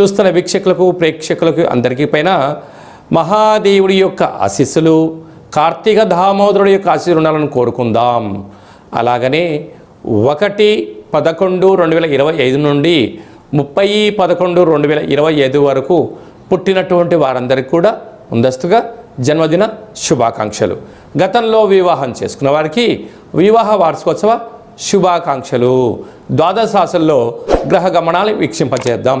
చూస్తున్న వీక్షకులకు ప్రేక్షకులకు అందరికీ పైన మహాదేవుడి యొక్క ఆశీస్సులు కార్తీక దామోదరుడి యొక్క ఆశీస్సులు ఉండాలని కోరుకుందాం. అలాగనే ఒకటి పదకొండు రెండు వేల ఇరవై ఐదు నుండి ముప్పై పదకొండు రెండు వేల ఇరవై ఐదు వరకు పుట్టినటువంటి వారందరికీ కూడా ముందస్తుగా జన్మదిన శుభాకాంక్షలు. గతంలో వివాహం చేసుకున్న వారికి వివాహ వార్షికోత్సవ శుభాకాంక్షలు. ద్వాదశాసల్లో గ్రహ గమనాలు వీక్షింపచేద్దాం.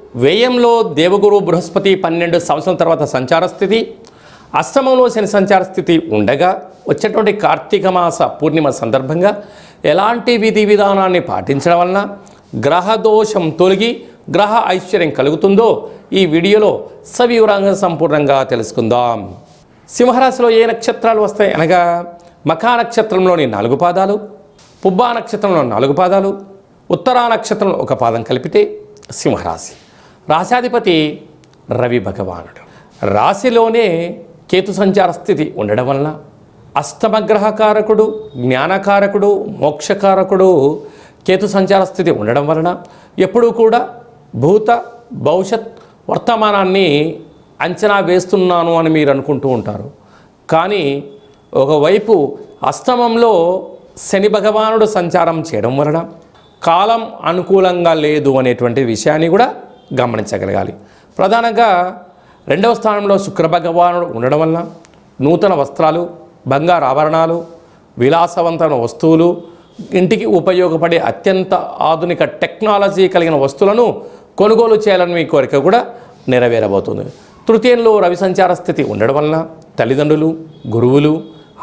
వ్యయంలో దేవగురు బృహస్పతి పన్నెండు సంవత్సరం తర్వాత సంచార స్థితి అష్టమంలో శని సంచార స్థితి ఉండగా వచ్చేటువంటి కార్తీక మాస పూర్ణిమ సందర్భంగా ఎలాంటి విధి విధానాన్ని పాటించడం వలన గ్రహ దోషం తొలగి గ్రహ ఐశ్వర్యం కలుగుతుందో ఈ వీడియోలో సవివరంగా సంపూర్ణంగా తెలుసుకుందాం. సింహరాశిలో ఏ నక్షత్రాలు వస్తాయి? అనగా మఖా నక్షత్రంలోని నాలుగు పాదాలు పుబ్బా నక్షత్రంలో నాలుగు పాదాలు ఉత్తరా నక్షత్రంలో ఒక పాదం కలిపితే సింహరాశి. రాశాధిపతి రవి భగవానుడు. రాశిలోనే కేతు సంచార స్థితి ఉండడం వలన అష్టమగ్రహకారకుడు జ్ఞానకారకుడు మోక్షకారకుడు కేతు సంచార స్థితి ఉండడం వలన ఎప్పుడూ కూడా భూత భవిష్యత్ వర్తమానాన్ని అంచనా వేస్తున్నాను అని మీరు అనుకుంటూ ఉంటారు. కానీ ఒకవైపు అస్తమంలో శని భగవానుడు సంచారం చేయడం వలన కాలం అనుకూలంగా లేదు అనేటువంటి విషయాన్ని కూడా గమనించగలగాలి. ప్రధానంగా రెండవ స్థానంలో శుక్ర భగవానుడు ఉండడం వలన నూతన వస్త్రాలు బంగారు ఆభరణాలు విలాసవంతమైన వస్తువులు ఇంటికి ఉపయోగపడే అత్యంత ఆధునిక టెక్నాలజీ కలిగిన వస్తువులను కొనుగోలు చేయాలని మీ కోరిక కూడా నెరవేరబోతుంది. తృతీయంలో రవి సంచార స్థితి ఉండడం వలన తల్లిదండ్రులు గురువులు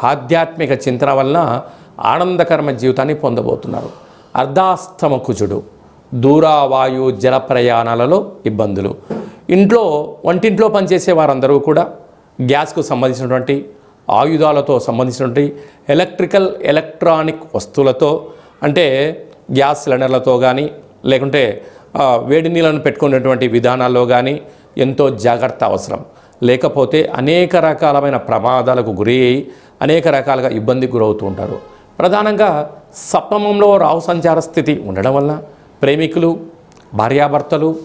ఆధ్యాత్మిక చింతన వలన ఆనందకరమైన జీవితాన్ని పొందబోతున్నారు. అర్ధాస్తమ కుజుడు. దూరావాయు జల ప్రయాణాలలో ఇబ్బందులు. ఇంట్లో వంటింట్లో పనిచేసే వారందరూ కూడా గ్యాస్కు సంబంధించినటువంటి ఆయుధాలతో సంబంధించినటువంటి ఎలక్ట్రికల్ ఎలక్ట్రానిక్ వస్తువులతో అంటే గ్యాస్ సిలిండర్లతో కానీ లేకుంటే వేడి నీళ్ళను పెట్టుకునేటువంటి విధానాల్లో కానీ ఎంతో జాగ్రత్త అవసరం. లేకపోతే అనేక రకాలమైన ప్రమాదాలకు గురి అనేక రకాలుగా ఇబ్బందికి గురవుతూ ఉంటారు. ప్రధానంగా సప్తమంలో రావు సంచార స్థితి ఉండడం వల్ల ప్రేమికులు భార్యాభర్తలు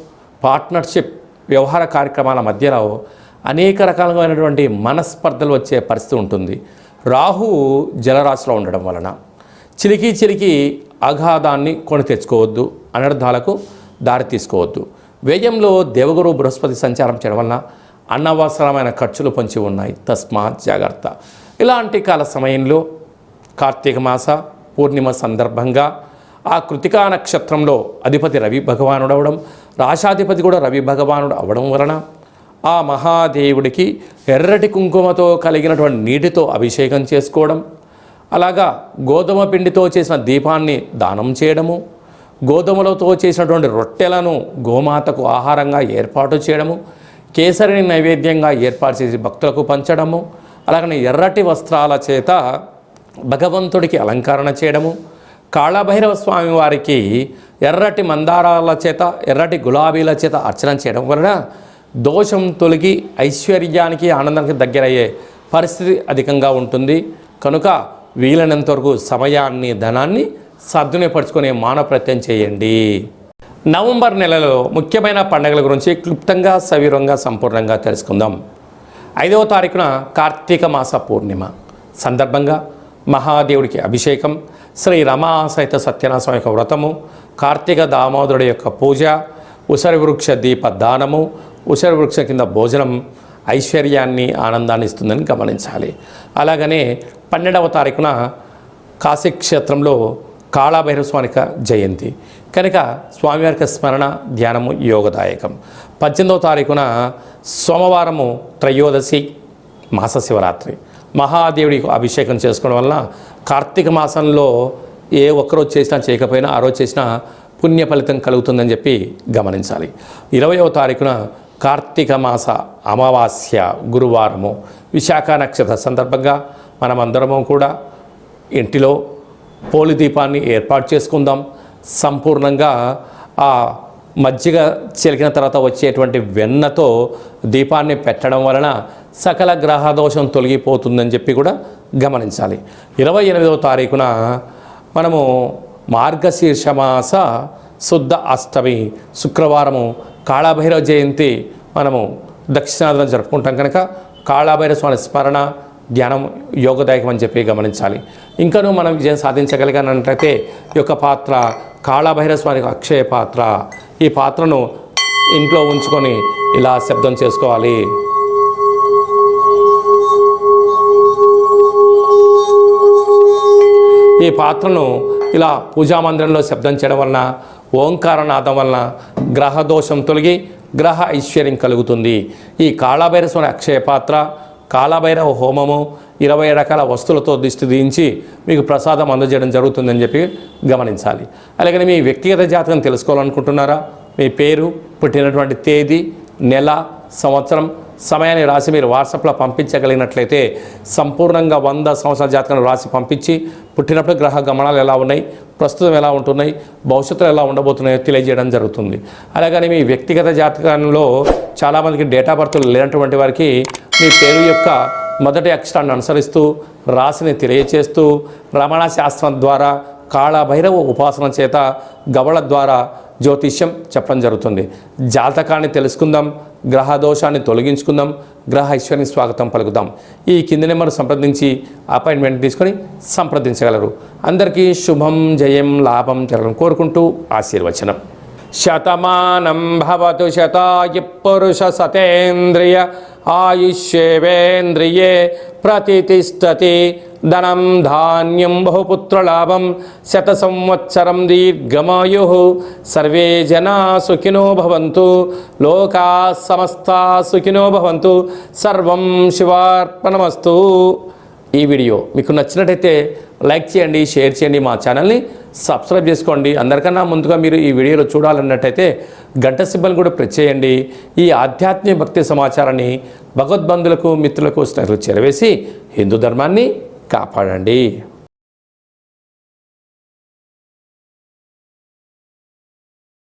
పార్ట్నర్షిప్ వ్యవహార కార్యక్రమాల మధ్యలో అనేక రకాలైనటువంటి మనస్పర్ధలు వచ్చే పరిస్థితి ఉంటుంది. రాహు జలరాశిలో ఉండడం వలన చిలికి చిలికి అఘాధాన్ని కొని తెచ్చుకోవద్దు అనర్థాలకు దారి తీసుకోవద్దు. వ్యయంలో దేవగురు బృహస్పతి సంచారం చేయడం వలన అనవసరమైన ఖర్చులు పొంచి ఉన్నాయి. తస్మాత్ జాగ్రత్త. ఇలాంటి కాల సమయంలో కార్తీక మాస పూర్ణిమ సందర్భంగా ఆ కృతికా నక్షత్రంలో అధిపతి రవి భగవానుడు అవడం రాశాధిపతి కూడా రవి భగవానుడు అవడం వలన ఆ మహాదేవుడికి ఎర్రటి కుంకుమతో కలిగినటువంటి నీటితో అభిషేకం చేసుకోవడం అలాగా గోధుమ పిండితో చేసిన దీపాన్ని దానం చేయడము గోధుమలతో చేసినటువంటి రొట్టెలను గోమాతకు ఆహారంగా ఏర్పాటు చేయడము కేసరిని నైవేద్యంగా ఏర్పాటు చేసి భక్తులకు పంచడము అలాగనే ఎర్రటి వస్త్రాల చేత భగవంతుడికి అలంకరణ చేయడము కాళభైరవ స్వామి వారికి ఎర్రటి మందారాల చేత ఎర్రటి గులాబీల చేత అర్చన చేయడం వలన దోషం తొలగి ఐశ్వర్యానికి ఆనందానికి దగ్గరయ్యే పరిస్థితి అధికంగా ఉంటుంది. కనుక వీలైనంత వరకు సమయాన్ని ధనాన్ని సద్వినియోగపరుచుకునే మానప్రత్యం చేయండి. నవంబర్ నెలలో ముఖ్యమైన పండుగల గురించి క్లుప్తంగా సవీరంగా సంపూర్ణంగా తెలుసుకుందాం. ఐదవ తారీఖున కార్తీక మాస పూర్ణిమ. సందర్భంగా మహాదేవుడికి అభిషేకం శ్రీ రమా సహిత స్వామి యొక్క వ్రతము కార్తీక దామోదరుడి యొక్క పూజ ఉసరి వృక్ష దీప దానము ఉసరి వృక్ష కింద భోజనం ఐశ్వర్యాన్ని ఆనందాన్ని ఇస్తుందని గమనించాలి. అలాగనే పన్నెండవ తారీఖున కాశీక్షేత్రంలో కాళాభైరవ స్వామిక జయంతి. కనుక స్వామివారికి స్మరణ ధ్యానము యోగదాయకం. పద్దెనిమిదవ తారీఖున సోమవారము త్రయోదశి మాస శివరాత్రి. మహాదేవుడికి అభిషేకం చేసుకోవడం వలన కార్తీక మాసంలో ఏ ఒక్కరోజు చేసినా చేయకపోయినా ఆ రోజు చేసినా పుణ్య ఫలితం కలుగుతుందని చెప్పి గమనించాలి. ఇరవయో తారీఖున కార్తీక మాస అమావాస్య గురువారము విశాఖ నక్షత్ర సందర్భంగా మనమందరము కూడా ఇంటిలో పోలి దీపాన్ని ఏర్పాటు చేసుకుందాం. సంపూర్ణంగా ఆ మజ్జిగ చిలికిన తర్వాత వచ్చేటువంటి వెన్నతో దీపాన్ని పెట్టడం వలన సకల గ్రహదోషం తొలగిపోతుందని చెప్పి కూడా గమనించాలి. ఇరవై ఎనిమిదవ తారీఖున మనము మార్గశీర్ష మాస శుద్ధ అష్టమి శుక్రవారము కాళాభైరవ జయంతి మనము దక్షిణాదిన జరుపుకుంటాం కనుక కాళాభైరవ స్వామి స్మరణ ధ్యానం యోగదాయకం అని చెప్పి గమనించాలి. ఇంకనూ మనం విజయం సాధించగలిగానంటే ఈ యొక్క పాత్ర కాళాభైరవ స్వామి అక్షయ పాత్ర. ఈ పాత్రను ఇంట్లో ఉంచుకొని ఇలా శబ్దం చేసుకోవాలి. ఈ పాత్రను ఇలా పూజా మందిరంలో శబ్దం చేయడం వలన ఓంకారనాథం వలన గ్రహ దోషం తొలగి గ్రహ ఐశ్వర్యం కలుగుతుంది. ఈ కాళభైరస్వామి అక్షయ పాత్ర కాళభైరవ హోమము ఇరవై రకాల వస్తువులతో దిష్టి దించి మీకు ప్రసాదం అందజేయడం జరుగుతుందని చెప్పి గమనించాలి. అలాగే మీ వ్యక్తిగత జాతకం తెలుసుకోవాలనుకుంటున్నారా? మీ పేరు పుట్టినటువంటి తేదీ నెల సంవత్సరం సమయాన్ని రాసి మీరు వాట్సాప్లో పంపించగలిగినట్లయితే సంపూర్ణంగా వంద సంవత్సరాల జాతకాన్ని రాసి పంపించి పుట్టినప్పుడు గ్రహ గమనాలు ఎలా ఉన్నాయి ప్రస్తుతం ఎలా ఉంటున్నాయి భవిష్యత్తులో ఎలా ఉండబోతున్నాయో తెలియజేయడం జరుగుతుంది. అలాగని మీ వ్యక్తిగత జాతకంలో చాలామందికి డేటా బర్త్లు లేనటువంటి వారికి మీ పేరు యొక్క మొదటి అక్షరాన్ని అనుసరిస్తూ రాశిని తెలియచేస్తూ రమణ శాస్త్రం ద్వారా కాళభైరవ ఉపాసన చేత గవళ ద్వారా జ్యోతిష్యం చెప్పడం జరుగుతుంది. జాతకాన్ని తెలుసుకుందాం గ్రహ దోషాన్ని తొలగించుకుందాం గ్రహ ఈశ్వరిని స్వాగతం పలుకుదాం. ఈ కింది నెంబర్ సంప్రదించి అపాయింట్మెంట్ తీసుకొని సంప్రదించగలరు. అందరికీ శుభం జయం లాభం జరగడం కోరుకుంటూ ఆశీర్వచనం. శతమానం భవతు శతాయి పురుష సతేంద్రియ ఆయుష్యేవేంద్రియే ప్రతిష్టతి ధనం ధాన్యం బహుపుత్రలాభం శత సంవత్సరం దీర్ఘమాయు. సర్వే జనా సుఖినో భవంతు. లోకా సమస్త సుఖినో భవంతు. సర్వం శివార్పణమస్తు. ఈ వీడియో మీకు నచ్చినట్టయితే లైక్ చేయండి షేర్ చేయండి మా ఛానల్ని. సబ్స్క్రైబ్ చేసుకోండి. అందరికన్నా ముందుగా మీరు ఈ వీడియోలో చూడాలన్నట్టయితే గంట సిబ్బల్ని కూడా ప్రెస్ చేయండి. ఈ ఆధ్యాత్మిక భక్తి సమాచారాన్ని భగవద్బంధులకు మిత్రులకు స్నేహితులకు చేరవేసి హిందూ ధర్మాన్ని కాపాడండి.